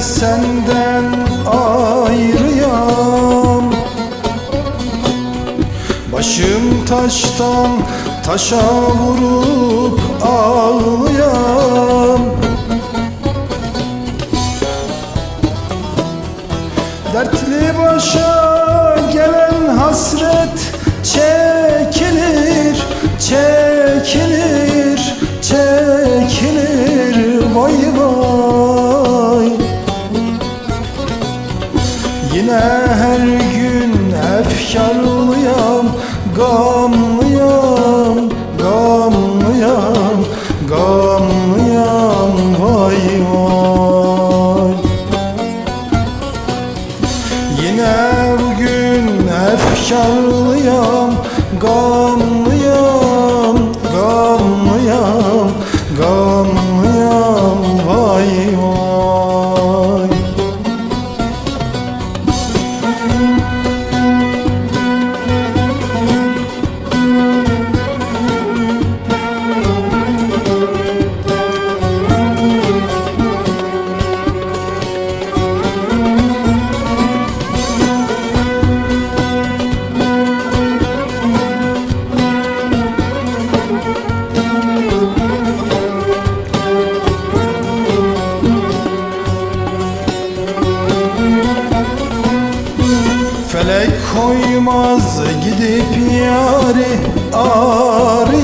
senden ayrıyam. Başım taştan taşa vurup ağlayam. Dertli başa gelen hasret çekilir, çekilir, Yine her gün efkarlıyam, gamlıyam, gamlıyam, gamlıyam vay vay. Yine bugün efkarlıyam, gamlıyam, Felek koymaz gidip yari arayam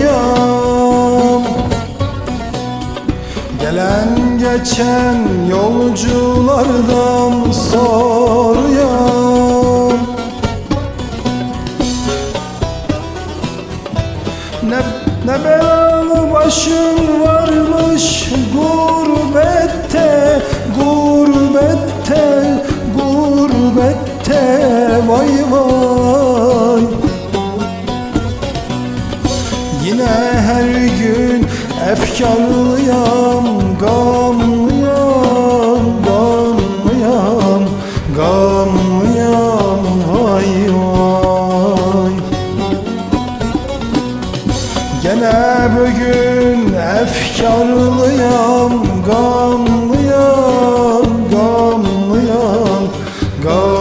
Gelen geçen yolculardan soruyorum Ne, ne belalı varmış gurbette, vay vay. Yine her gün efkarlıyam, gamlıyam, gamlıyam, gamlıyam. Vay vay. Gene bugün efkarlıyam, gamlıyam,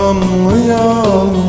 gamlıyam, gamlıyam